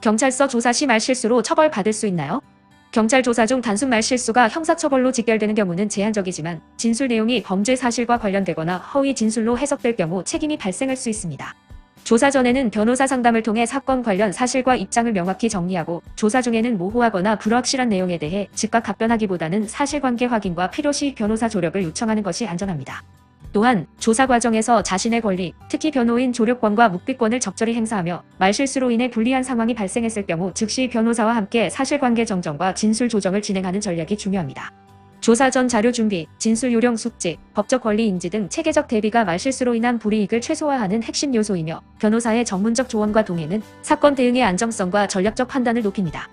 경찰서 조사 시 말실수로 처벌받을 수 있나요? 경찰 조사 중 단순 말실수가 형사처벌로 직결되는 경우는 제한적이지만 진술 내용이 범죄 사실과 관련되거나 허위 진술로 해석될 경우 책임이 발생할 수 있습니다. 조사 전에는 변호사 상담을 통해 사건 관련 사실과 입장을 명확히 정리하고 조사 중에는 모호하거나 불확실한 내용에 대해 즉각 답변하기보다는 사실관계 확인과 필요시 변호사 조력을 요청하는 것이 안전합니다. 또한 조사 과정에서 자신의 권리, 특히 변호인 조력권과 묵비권을 적절히 행사하며 말실수로 인해 불리한 상황이 발생했을 경우 즉시 변호사와 함께 사실관계 정정과 진술 조정을 진행하는 전략이 중요합니다. 조사 전 자료 준비, 진술 요령 숙지, 법적 권리 인지 등 체계적 대비가 말실수로 인한 불이익을 최소화하는 핵심 요소이며 변호사의 전문적 조언과 동행은 사건 대응의 안정성과 전략적 판단을 높입니다.